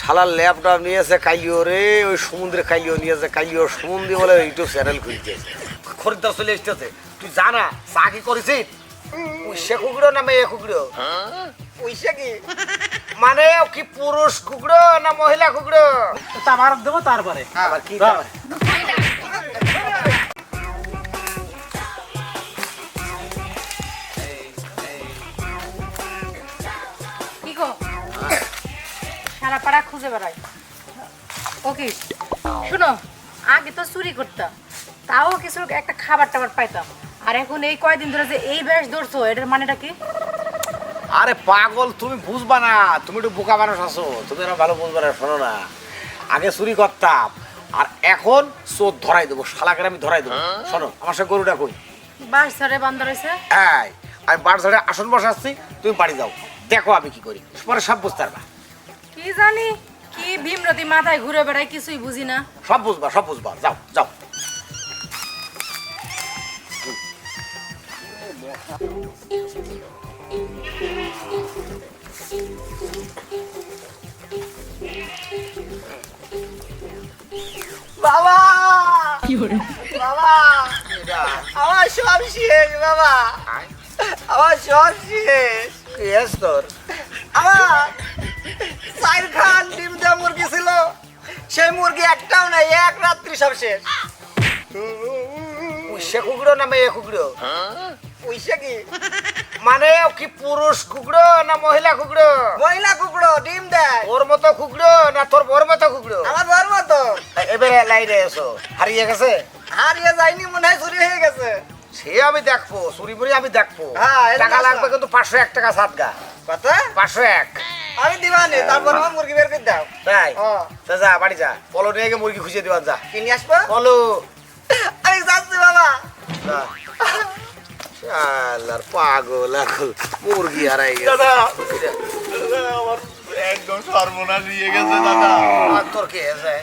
শালার ল্যাপটপ নিয়েছে কালিও রে ওই সমুদ্রে কালিও নিয়েছে কালিও সমুদ্রে বলে ইউটিউব চ্যানেল খুলতে খরিদ্দার চলে এসতেছে তুই জানা চা কি করেছিস? সে কুকুরো না মেয়ে কুকুরো সে কি? মানে কি পুরুষ কুকুরো না মহিলা কুকুরো তামার দেবো তারপরে। আবার। কি খুঁজে বেড়াই। ওকে শুনো আগে তো চুরি করতাম তাও কিছু একটা খাবার টাবার পাইতাম। আর এখন এই কয়দিন ধরে যে এই ব্যাস ধরছো এটার মানেটা কি? আরে পাগল তুমি বুঝবা না তুমি একটু বোকা মানুষ আছো তুমি এরা ভালো বুঝবা না শোনো না। আগে চুরি করতাম আর এখন চোর ধরাই দেবো শালাকে আমি ধরাই দেবো। শোনো আমার সাথে গরুটা কই? বাস ধরে বান্ধ রয়েছে এই আমি বাড়ি আসন বসাচ্ছি তুমি বাড়ি যাও। দেখো আমি কি করি পরে সব বুঝতে পারবা কি জানি কি ভীমরতি মাথায় ঘুরে বেড়াই কিছুই বুঝি না। সব বুঝবা সব বুঝবা। যাও যাও। বাবা! বাবা! আমার সব শেষ বাবা। আমার সব শেষ। ইয়েস তোর। আমার চার খান সেই মুরগি একটাও নাই এক রাত্রি সব শেষ। সে কুকুরো না মেয়ে কুকুরো পয়সা কি? মানে কি পুরুষ কুকুরো না মহিলা কুকুরো মহিলা কুকুরো ডিম দেয়। ওর মতো কুকুরো না তোর বর মতো কুকুরো আমার বর মতো। এবারে লাইনে এসো। হারিয়ে গেছে? হারিয়ে যায়নি মনে হয় চুরি হয়ে গেছে। সে আমি দেখব চুরি মুড়ি আমি দেখব। হ্যাঁ, টাকা লাগবে কিন্তু পাঁচশো এক টাকা সাতগা। কত? পাঁচশো এক। আমি দিবানি তারপর আমার মুরগি বের করে দাও। তাই? তা যা বাড়ি যা। পলো নিয়ে গিয়ে মুরগি খুঁজে দিবা যা। কিনে আসব? পলো। আমি যাচ্ছি বাবা। শালার পাগল এখন মুরগি হারাই গেছে। দাদা। দাদা, আমার একদম সর্বনাশ হয়ে গেছে দাদা। আর তোর কে আছে?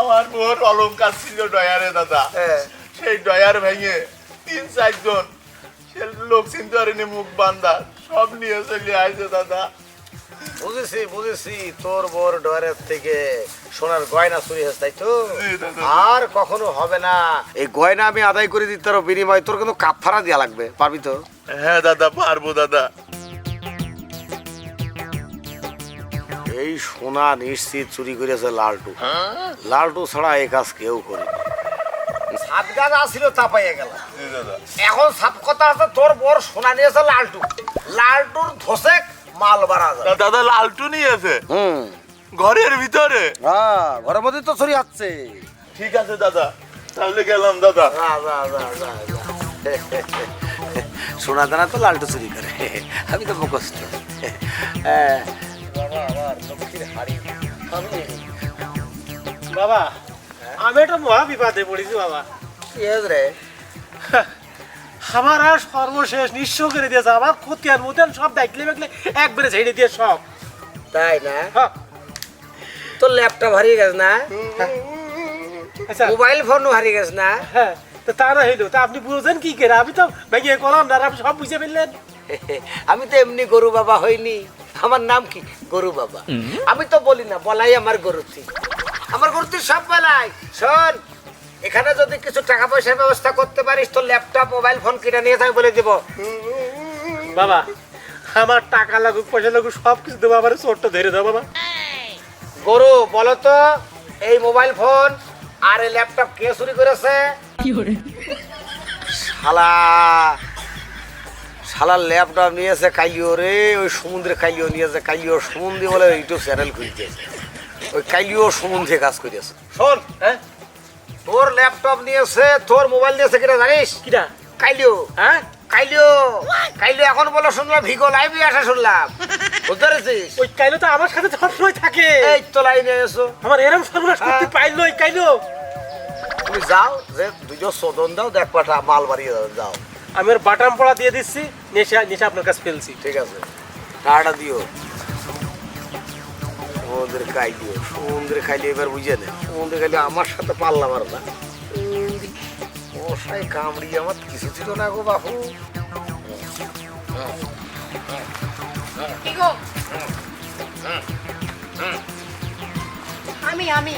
আমার মোর অলঙ্কার ছিল ডয়ারে দাদা। হ্যাঁ। সেই ডয়ার ভেঙে তিন চারজন সে লোক চিনতে পারেনি মুখ বান্ধা। সব নিয়ে চলে আসছে দাদা। বুঝেছি বুঝেছি তোর বোর ডরের থেকে সোনার গয়না চুরি হয়েছে তাই তো? আর কখনো হবে না। এই গয়না আমি আদায় করে দিতে পারো বিনিময় তোর কিন্তু কাপড়া দেওয়া লাগবে পারবি তো? হ্যাঁ দাদা পারব দাদা। এই সোনা নিশ্চিত চুরি করেছে লালটু। লালটু ছাড়া এই কাজ কেউ করে সাত গাছ আসছিল তা পাইয়ে গেল। এখন সাপ কথা আছে তোর বর সোনা নিয়েছে লালটু। লালটুর ধসেক মাল বাড়া যায়। দাদা লালটু নিয়েছে হুম। ঘরের ভিতরে। হ্যাঁ ঘরের মধ্যে তো চুরি হচ্ছে ঠিক আছে দাদা তাহলে গেলাম দাদা। সোনা দানা তো লালটু চুরি করে। আমি তো মুখস্থ। হ্যাঁ। বাবা আমি একটা মহা বিপদে পড়েছি বাবা। কি রে? আমার আর সর্বশেষ নিঃস্ব করে দিয়েছে আমার খতিয়ান মুতিয়ান সব দেখলে দেখলে একবারে ছেড়ে দিয়ে সব। তাই না? হ্যাঁ। তোর ল্যাপটপ হারিয়ে গেছে না? আচ্ছা। মোবাইল ফোনও হারিয়ে গেছে না? হ্যাঁ তো তা না হইল। তা আপনি বুঝেন কি করে? আমি তো ভেঙে কলাম না আপনি সব বুঝে ফেললেন। আমি তো এমনি গরু বাবা হইনি। আমার নাম কি? গরু বাবা। আমি তো বলি না বলাই আমার গরুতি আমার গরুতি সব বলাই। শোন এখানে যদি কিছু টাকা পয়সার ব্যবস্থা করতে পারিস তো ল্যাপটপ মোবাইল ফোন কিনে নিয়ে যাই বলে দিব। বাবা আমার টাকা লাগুক পয়সা লাগুক সব কিছু দেবো আমার চোরটা ধরে দাও বাবা। গরু বলো তো এই মোবাইল ফোন আর এই ল্যাপটপ কে চুরি করেছে? শালা শালার ল্যাপটপ নিয়েছে কাইলিও রে ওই সমুদ্রে কাইলিও নিয়েছে কাইলিও সমুদ্রে বলে ইউটিউব চ্যানেল খুলতেছে। ওই কাইলিও সমুদ্রে কাজ করেছে শোন হ্যাঁ? তোর ল্যাপটপ নিয়েছে তোর মোবাইল নিয়েছে কিনা জানিস? কিটা? কাইলিও হ্যাঁ? কাইলিও কাইলিও এখন বলো শুনলাম ভিগো লাইভে আসা শুনলাম। বুঝতে পেরেছিস? ওই কাইলো তো আমার সাথে সবসময় থাকে। এই তো লাইনে এসো। আমার এরম সর্বনাশ করতে হ্যাঁ। পাইলো ওই কাইলো। তুমি যাও যে দুজন সদন দাও দেখ পাঠা মাল বাড়িয়ে যাও। আমি ওর বাটাম পড়া দিয়ে দিচ্ছি নেশা নেশা আপনার কাছে ফেলছি। ঠিক আছে। টাকাটা দিও। সমুদ্রে খাই দিও সমুদ্রে খাইলে এবার বুঝে নে সমুদ্রে খাইলে আমার সাথে পারলাম আর না। মশাই কামড়ি আমার কিছু ছিল না গো গো আমি আমি।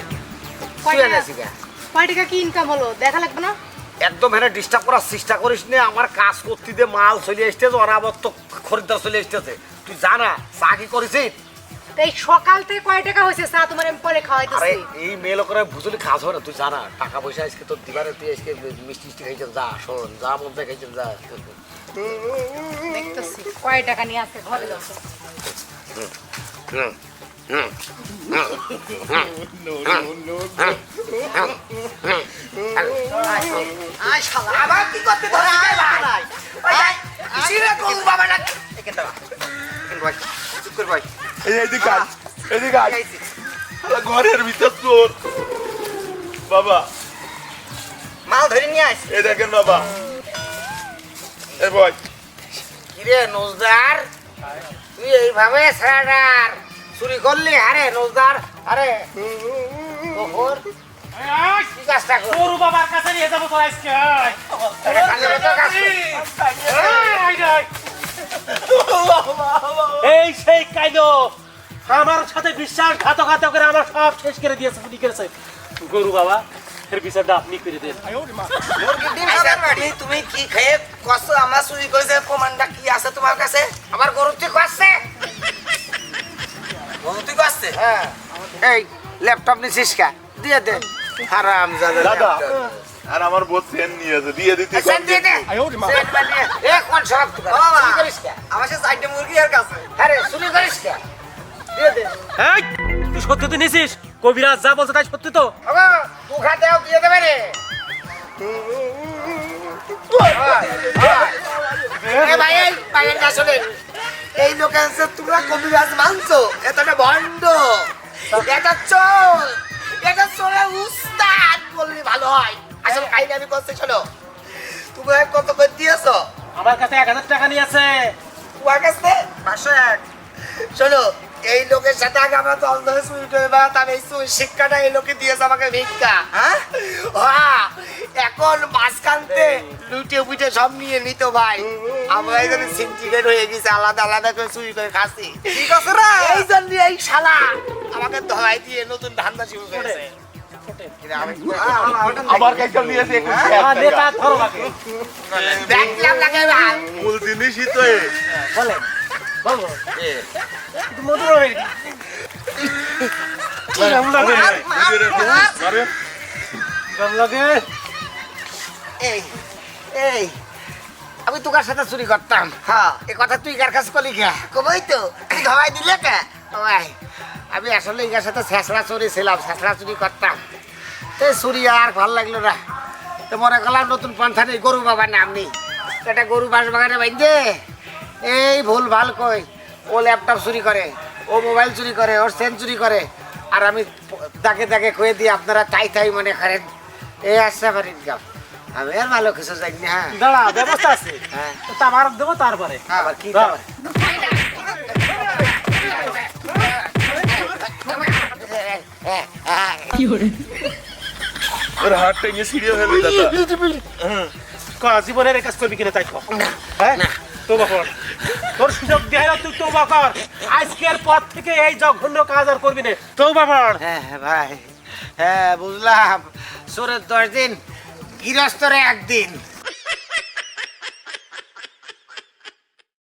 কয় টাকা এনেছি কে? ইনকাম হলো? দেখা লাগবে না? একদম হ্যাঁ ডিস্টার্ব করার চেষ্টা করিস না আমার কাজ করতে মাল চলে আসতেছে অনাবত্ত খরিদ্দার চলে আসতেছে। তুই জানা চা কি করেছিস? এই সকাল থেকে কয় টাকা হয়েছে? চা তোমার আমি পরে আরে খাওয়াইতেছি এই মেয়ে লোকেরা বুঝলি কাজ হয় না তুই জানা টাকা পয়সা আজকে তোর দিবারে তুই আজকে মিষ্টি মিষ্টি খাইছেন যা শোন যা মন চায় খাইছেন যা। দেখতেছি কয় টাকা নিয়ে আসে ঘরে যাও হুম, হুম, আয় শালা আবার কি করতে ধরে আয় ভাই আয়। কিসিরে গরু বাবা না এখানে দাঁড়া ভাই? চুপ কর ভাই। এই এদিকে আয়, এদিকে আয়। ঘরের ভিতর চোর বাবা। মাল ধরে নিয়ে আস এই দেখেন বাবা। এ বয়। কিরে নজদার? তুই এইভাবে স্যার চুরি করলি? আরে নজদার আরে। ওহর কি কাজটা কর বাবার কাছে নিয়ে যাব তো আজকে কাইলো আমার সাথে বিশ্বাসঘাতকতা করে আমার সব শেষ করে দিয়েছে চুরি করেছে। গরু বাবা এর বিচারটা আপনি করে দেন। মুরগির ডিম খাবার বাড়ি তুমি কি খেয়ে কষ্ট? আমার চুরি করেছে প্রমাণটা কি আছে তোমার কাছে? আমার গরু তুই করছে? গরু তুই করছে? হ্যাঁ। এই ল্যাপটপ নিছিস কা? দিয়ে দে। হারাম দাদা আর আমার বউ চেন নিয়েছে দিয়ে দিতে দিয়ে দে। এ কোন সব বাবা। চুরি করিস কা? আমার সাথে চারটে মুরগি আর কাছে আরে এই, তুই সত্যি তো নিছিস? কবিরাজ যা বলছে তাই সত্যি তো? বাবা দু দিয়ে দেবে রে। এ ভাই এই বাইরের কাছে চলে এই লোকের কাছে তোমরা কবিরাজ মানছো এতটা ভণ্ড এটা চোর এটা চোরের উস্তাদ বললে ভালো হয়। আসলে কাহিনী আমি করতে শোনো। তুমি কত করে দিয়েছ? আমার কাছে এক হাজার টাকা নিয়েছে তোমার কাছে? পাঁচশো এক। শোনো এই লোকের সাথে আগে আমরা দল ধরে চুরি করে বেড়াতাম এই চুরি শিক্ষাটা এই লোকে দিয়েছে আমাকে ভিক্ষা হ্যাঁ? হ্যাঁ, এখন মাঝখানতে লুটে বুটে সব নিয়ে নিত ভাই। আমরা এখানে সিন্ডিকেট হয়ে গেছে আলাদা আলাদা করে চুরি করে খাচ্ছি। ঠিক আছে রে। এই জন্য এই শালা আমাকে ধরাই দিয়ে নতুন ধান্দা শুরু করেছে। নিয়েছে নেতা ধরো আগে দেখলাম লাগে ভাই? মূল জিনিসই তো বলেন। হয়ে আমি তোকার সাথে চুরি করতাম হ্যাঁ এ কথা তুই কার কাছে কলি কে কবই তো তুই দিলে কে আমি আসলে ইগার সাথে ছেঁচড়া চুরি ছিলাম ছেঁচড়া চুরি করতাম তো চুরি আর ভালো লাগল না তো মনে করলাম নতুন পন্থা নেই গরু বাবার নাম নেই এটা গরু বাস বাগানে বাইন্দে এই ভুল ভালো কই ও ল্যাপটপ চুরি করে ও মোবাইল চুরি করে ওর সেন চুরি করে আর আমি তাকে তাকে কয়ে দিই আপনারা তাই তাই মনে করেন এই আসছে আমার ইনকাম আমি আর ভালো কিছু জানি না হ্যাঁ দাঁড়া ব্যবস্থা আছে হ্যাঁ আমার দেবো তারপরে আবার কি। খাবার? ওর হাত টেনে ছিঁড়ে ফেলে দাদা ক জীবনের কাজ করবি কিনা তাই কর হ্যাঁ? তো বাপর। তোর সুযোগ দেয় না তুই তো বাপর। আজকের পর থেকে এই জঘন্য কাজ আর করবি না। তো বাপর। হ্যাঁ ভাই। হ্যাঁ বুঝলাম। সোরের দশ দিন গৃহস্থরে একদিন।